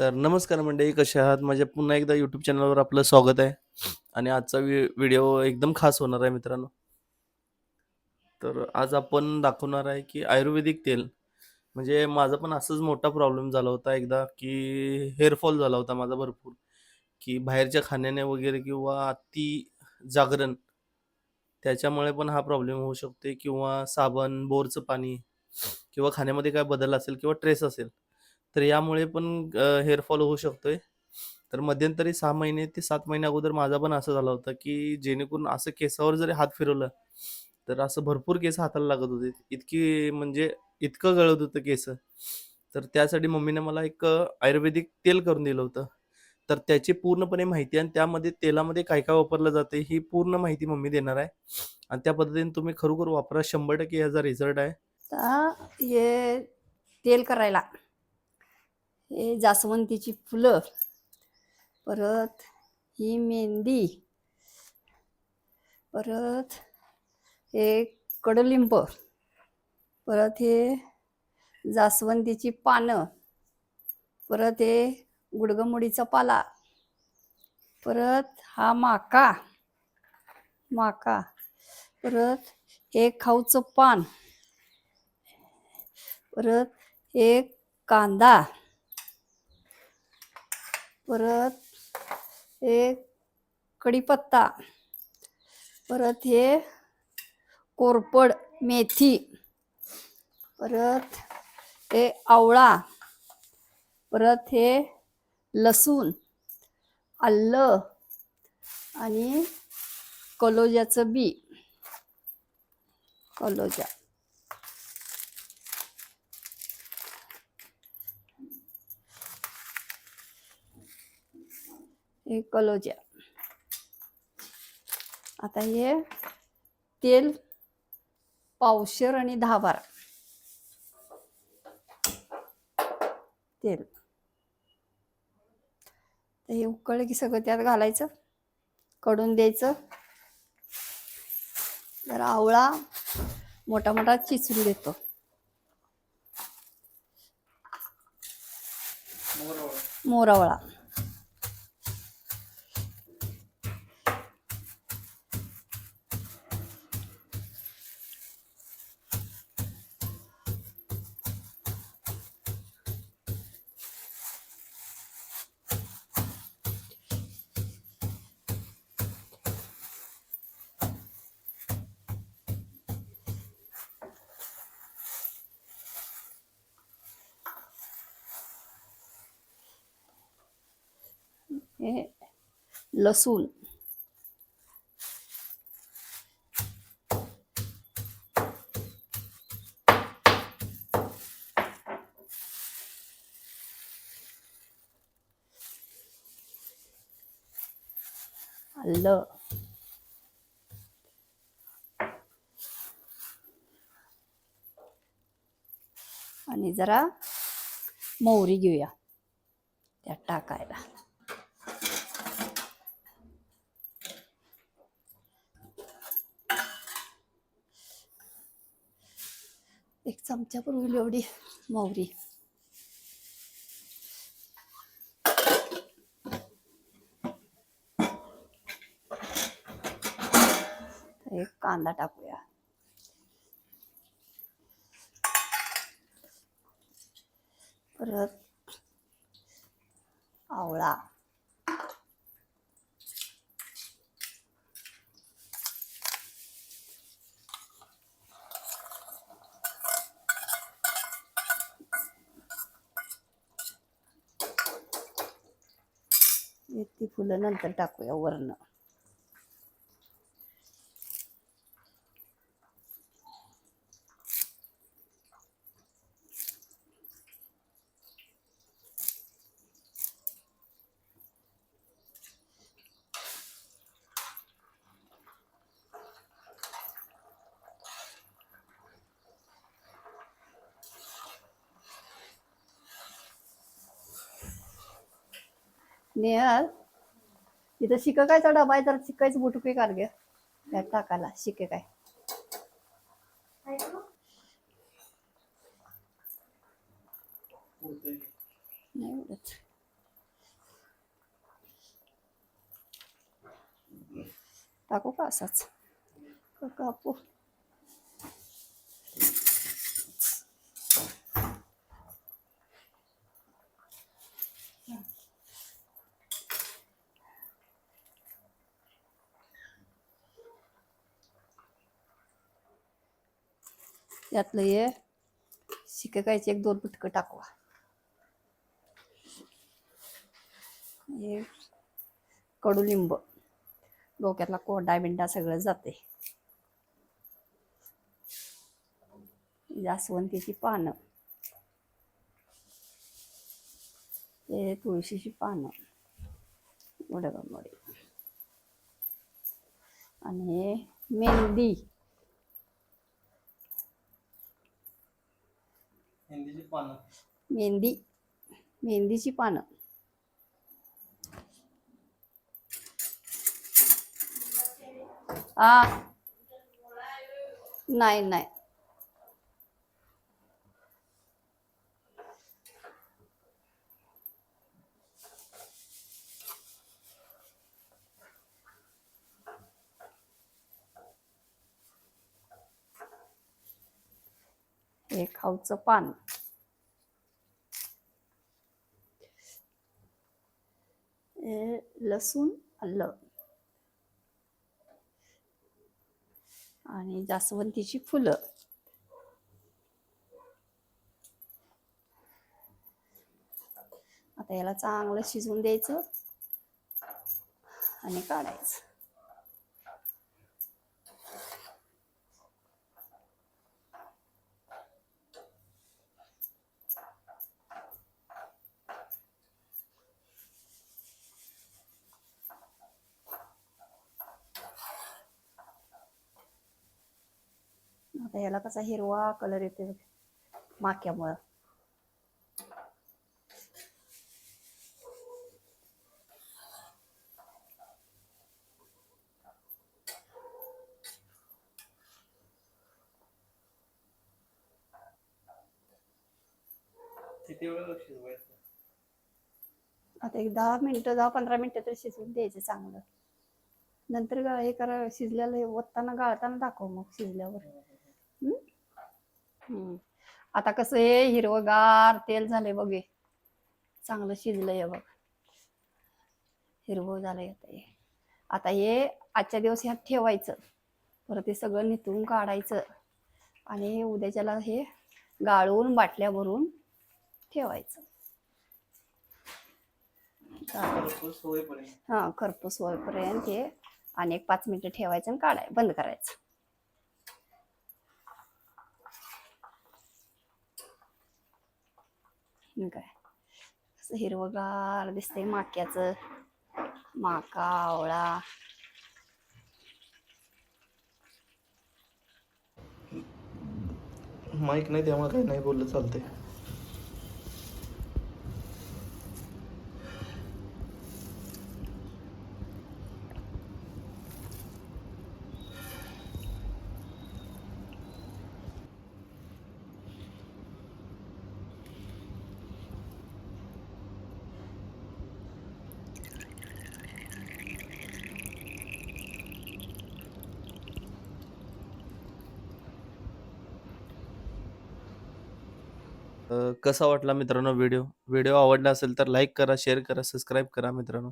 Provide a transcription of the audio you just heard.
तर नमस्कार मंडळी कसे आहात? माझ्या पुन्हा एकदा यूट्यूब चॅनलवर आपलं स्वागत आहे. आणि आजचा व्हिडिओ एकदम खास होणार आहे मित्रांनो. तर आज आपण दाखवणार आहे की आयुर्वेदिक तेल म्हणजे माझा पण असंच मोठा प्रॉब्लेम झाला होता एकदा की हेअरफॉल झाला होता माझा भरपूर. की बाहेरच्या खाण्याने वगैरे किंवा अति जागरण त्याच्यामुळे पण हा प्रॉब्लेम होऊ शकते किंवा साबण बोरचं पाणी किंवा खाण्यामध्ये काय बदल असेल किंवा ट्रेस असेल तर यामुळे पण हेअरफॉल होऊ शकतोय. तर मध्यंतरी सहा महिने ते सात महिने अगोदर माझा पण असं झालं होतं की जेणेकरून असं केसावर जरी हात फिरवलं तर असं भरपूर केस हाताला लागत होते. इतकी म्हणजे इतकं गळत होतं केस. तर त्यासाठी मम्मीने मला एक आयुर्वेदिक तेल करून दिलं होतं. तर त्याची पूर्णपणे माहिती आणि त्यामध्ये तेलामध्ये काय काय वापरलं जाते ही पूर्ण माहिती मम्मी देणार आहे. आणि त्या पद्धतीने तुम्ही खरोखर वापरा. शंभर टक्के याचा रिझल्ट आहे. हे तेल करायला. हे जास्वंदीची फुलं. परत ही मेहंदी परत हे कडुलिंब. परत हे जास्वंदीची पानं. परत हे गुडगमुडीचा पाला. परत हा माका. माका. परत हे खाऊचं पान. परत एक कांदा. परत एक कढीपत्ता परत हे कोरपड मेथी परत हे आवळा परत हे लसूण आल्लं आणि कलोजाचं बी. कलोजा हे कलोजा आता हे तेल पावशेर आणि दहा बारा तेल. तर हे उकळलं की सगळं त्यात घालायचं कडून द्यायचं. तर आवळा मोठा मोठा चिचून देतो मोरावळा. हे लसूण. आलं. आणि जरा मोहरी घेऊया. त्यात टाकायला. एक चमचा पण होईल एवढी मोहरी. एक कांदा टाकूया. परत आवळा. ती फुलं नंतर टाकूया वरनं. नेहाल इथं शिक काय डबा आहे तर शिकायच बुटुकी कार गे. त्यात टाकायला. शिके काय? नाही टाकू का असाच? कापू यातलं हे शिकायचे एक दोन पुटकं टाकवा. हे कडुलिंब डोक्यातला कोंडा बिंडा सगळं जाते जास्वंतीची पानं. हे तुळशीची पानं. मोडे आणि हे मेहंदी. मेहंदीची पानं. मेहंदी मेहंदीची पानं. आ. नाही नाही. हे खाऊचं पान. हे लसूण आलं आणि जास्वंतीची फुलं. आता याला चांगलं शिजवून द्यायचं आणि काढायचं. आता याला कसा हिरवा कलर येते माक्यामुळं. आता एक दहा मिनिटं दहा पंधरा मिनिटं तरी शिजवून द्यायचं चांगलं. नंतर हे करा शिजल्याला ओतताना गाळताना दाखव मग शिजल्यावर. आता कसं हे हिरवगार तेल झालंय बघ. चांगलं शिजलंय बघ. हिरवं झालंय आता हे. आता हे आजच्या दिवस ह्यात ठेवायचं. परत हे सगळं निथळून काढायचं. आणि हे उद्याच्याला हे गाळून बाटल्या भरून ठेवायचं. हा खरपूस होईपर्यंत हे आणि एक पाच मिनिटं ठेवायचं आणि काढाय बंद करायचं. काय? असं हिरवगार दिसतंय माक्याचं. माका आवळा. माईक नाही त्यामुळे काही नाही बोललं चालतंय. अ, कसा वाटला मित्रांनो व्हिडिओ? व्हिडिओ आवडला असेल तर लाईक करा शेअर करा सबस्क्राईब करा मित्रांनो.